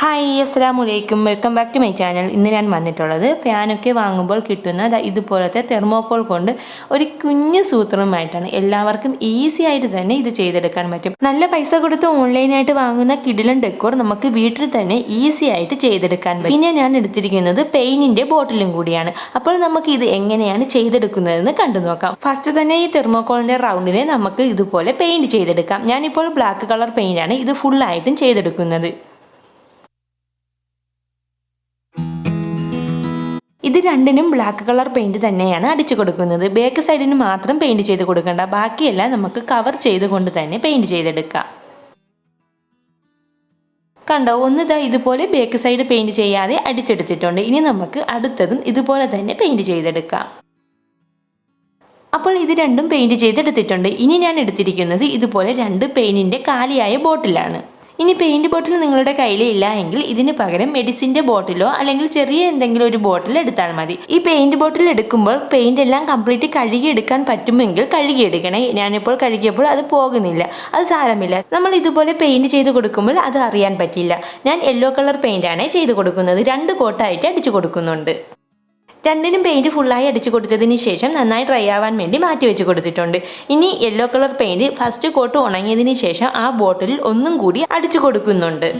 Hi അസ്സാം വലൈക്കും welcome back to my channel ഇന്ന് ഞാൻ വന്നിട്ടുള്ളത് ഫാനൊക്കെ വാങ്ങുമ്പോൾ കിട്ടുന്ന ഇതുപോലത്തെ തെർമോക്കോൾ കൊണ്ട് ഒരു കുഞ്ഞു സൂത്രമായിട്ടാണ്. എല്ലാവർക്കും ഈസി ആയിട്ട് തന്നെ ഇത് ചെയ്തെടുക്കാൻ പറ്റും. നല്ല പൈസ കൊടുത്ത് ഓൺലൈനായിട്ട് വാങ്ങുന്ന കിഡിലൻ ഡെക്കോർ നമുക്ക് വീട്ടിൽ തന്നെ ഈസി ആയിട്ട് ചെയ്തെടുക്കാൻ പറ്റും. പിന്നെ ഞാൻ എടുത്തിരിക്കുന്നത് പെയിനിന്റെ ബോട്ടിലും കൂടിയാണ്. അപ്പോൾ നമുക്ക് ഇത് എങ്ങനെയാണ് ചെയ്തെടുക്കുന്നതെന്ന് കണ്ടു നോക്കാം. ഫസ്റ്റ് തന്നെ ഈ തെർമോക്കോളിന്റെ റൗണ്ടിനെ നമുക്ക് ഇതുപോലെ പെയിന്റ് ചെയ്തെടുക്കാം. ഞാനിപ്പോൾ ബ്ലാക്ക് കളർ പെയിന്റാണ് ഇത് ഫുള്ളായിട്ടും ചെയ്തെടുക്കുന്നത്. ഇത് രണ്ടിനും ബ്ലാക്ക് കളർ പെയിന്റ് തന്നെയാണ് അടിച്ചു കൊടുക്കുന്നത്. ബാക്ക് സൈഡിന് മാത്രം പെയിന്റ് ചെയ്ത് കൊടുക്കണ്ട. ബാക്കിയെല്ലാം നമുക്ക് കവർ ചെയ്തുകൊണ്ട് തന്നെ പെയിന്റ് ചെയ്തെടുക്കാം. കണ്ടോ? ഒന്നിതാ ഇതാ ഇതുപോലെ ബാക്ക് സൈഡ് പെയിന്റ് ചെയ്യാതെ അടിച്ചെടുത്തിട്ടുണ്ട്. ഇനി നമുക്ക് അടുത്തതും ഇതുപോലെ തന്നെ പെയിന്റ് ചെയ്തെടുക്കാം. അപ്പോൾ ഇത് രണ്ടും പെയിന്റ് ചെയ്തെടുത്തിട്ടുണ്ട്. ഇനി ഞാൻ എടുത്തിരിക്കുന്നത് ഇതുപോലെ രണ്ട് പെയിന്റിന്റെ കാലിയായ ബോട്ടിലാണ് ഇനി പെയിന്റ് ബോട്ടിൽ നിങ്ങളുടെ കയ്യിൽ ഇല്ല എങ്കിൽ ഇതിന് പകരം മെഡിസിന്റെ ബോട്ടിലോ അല്ലെങ്കിൽ ചെറിയ എന്തെങ്കിലും ഒരു ബോട്ടിൽ എടുത്താൽ മതി. ഈ പെയിന്റ് ബോട്ടിൽ എടുക്കുമ്പോൾ പെയിന്റ് എല്ലാം കംപ്ലീറ്റ് കഴുകി എടുക്കാൻ പറ്റുമെങ്കിൽ കഴുകി എടുക്കണേ. ഞാനിപ്പോൾ കഴുകിയപ്പോൾ അത് പോകുന്നില്ല. അത് സാരമില്ല. നമ്മൾ ഇതുപോലെ പെയിന്റ് ചെയ്ത് കൊടുക്കുമ്പോൾ അത് അറിയാൻ പറ്റില്ല. ഞാൻ യെല്ലോ കളർ പെയിന്റാണ് ചെയ്ത് കൊടുക്കുന്നത്. രണ്ട് കോട്ടായിട്ട് അടിച്ചു കൊടുക്കുന്നുണ്ട്. രണ്ടിനും പെയിന്റ് ഫുള്ളായി അടിച്ചു കൊടുത്തതിന് ശേഷം നന്നായി ഡ്രൈ ആവാൻ വേണ്ടി മാറ്റി വെച്ച് കൊടുത്തിട്ടുണ്ട്. ഇനി yellow colour paint first coat ഉണങ്ങിയതിന് ശേഷം ആ ബോട്ടിലിൽ ഒന്നും കൂടി അടിച്ചു കൊടുക്കുന്നുണ്ട്.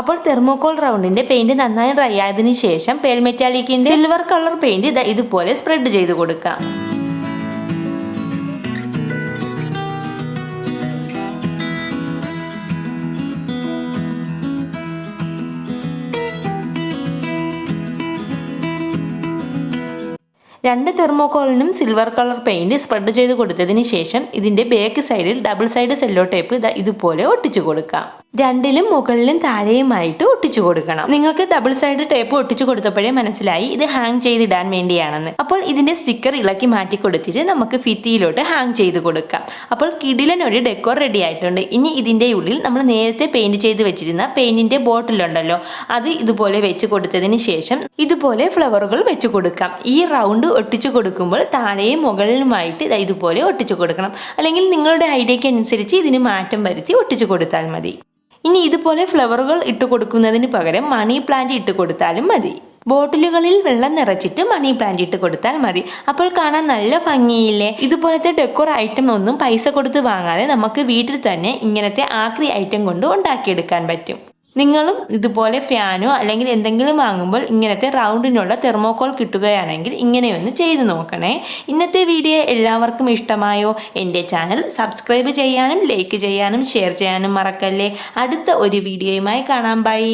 അപ്പോൾ തെർമോകോൾ റൗണ്ടിന്റെ പെയിന്റ് നന്നായി ഡ്രൈ ആയതിനു ശേഷം പേൽമെറ്റാലിക്കിന്റെ സിൽവർ കളർ പെയിന്റ് ഇതുപോലെ സ്പ്രെഡ് ചെയ്ത് കൊടുക്കാം. രണ്ട് തെർമോക്കോളിനും സിൽവർ കളർ പെയിന്റ് സ്പ്രെഡ് ചെയ്ത് കൊടുത്തതിന് ശേഷം ഇതിന്റെ ബാക്ക് സൈഡിൽ ഡബിൾ സൈഡ് സെല്ലോ ടേപ്പ് ഇതുപോലെ ഒട്ടിച്ചു കൊടുക്കാം. രണ്ടിലും മുകളിലും താഴെയുമായിട്ട് ഒട്ടിച്ചു കൊടുക്കണം. നിങ്ങൾക്ക് ഡബിൾ സൈഡ് ടേപ്പ് ഒട്ടിച്ചു കൊടുത്തപ്പോഴേ മനസ്സിലായി ഇത് ഹാങ് ചെയ്തിടാൻ വേണ്ടിയാണെന്ന്. അപ്പോൾ ഇതിന്റെ സ്റ്റിക്കർ ഇളക്കി മാറ്റി കൊടുത്തിട്ട് നമുക്ക് ഫിത്തിയിലോട്ട് ഹാങ് ചെയ്ത് കൊടുക്കാം. അപ്പോൾ കിടിലൻ ഒരു ഡെക്കോർ റെഡി ആയിട്ടുണ്ട്. ഇനി ഇതിന്റെ ഉള്ളിൽ നമ്മൾ നേരത്തെ പെയിന്റ് ചെയ്ത് വെച്ചിരുന്ന പെയിന്റിന്റെ ബോട്ടിൽ ഉണ്ടല്ലോ അത് ഇതുപോലെ വെച്ച് കൊടുത്തതിന് ശേഷം ഇതുപോലെ ഫ്ലവറുകൾ വെച്ച് കൊടുക്കാം. ഈ റൗണ്ട് ഒട്ടിച്ചു കൊടുക്കുമ്പോൾ താഴെയും മുകളിലുമായിട്ട് ഇതുപോലെ ഒട്ടിച്ചു കൊടുക്കണം. അല്ലെങ്കിൽ നിങ്ങളുടെ ഐഡിയയ്ക്ക് അനുസരിച്ച് ഇതിന് മാറ്റം വരുത്തി ഒട്ടിച്ചു കൊടുത്താൽ മതി. ഇനി ഇതുപോലെ ഫ്ലവറുകൾ ഇട്ട് കൊടുക്കുന്നതിന് പകരം മണി പ്ലാന്റ് ഇട്ട് കൊടുത്താലും മതി. ബോട്ടിലുകളിൽ വെള്ളം നിറച്ചിട്ട് മണി പ്ലാന്റ് ഇട്ട് കൊടുത്താൽ മതി. അപ്പോൾ കാണാൻ നല്ല ഭംഗിയില്ലേ? ഇതുപോലത്തെ ഡെക്കോർ ഐറ്റം ഒന്നും പൈസ കൊടുത്ത് വാങ്ങാതെ നമുക്ക് വീട്ടിൽ തന്നെ ഇങ്ങനത്തെ ആക്രി ഐറ്റം കൊണ്ട് ഉണ്ടാക്കിയെടുക്കാൻ പറ്റും. നിങ്ങളും ഇതുപോലെ ഫാനോ അല്ലെങ്കിൽ എന്തെങ്കിലും വാങ്ങുമ്പോൾ ഇങ്ങനത്തെ റൗണ്ടിനുള്ള തെർമോക്കോൾ കിട്ടുകയാണെങ്കിൽ ഇങ്ങനെയൊന്ന് ചെയ്തു നോക്കണേ. ഇന്നത്തെ വീഡിയോ എല്ലാവർക്കും ഇഷ്ടമായോ? എന്റെ ചാനൽ സബ്സ്ക്രൈബ് ചെയ്യാനും ലൈക്ക് ചെയ്യാനും ഷെയർ ചെയ്യാനും മറക്കല്ലേ. അടുത്ത ഒരു വീഡിയോയുമായി കാണാം. ബൈ.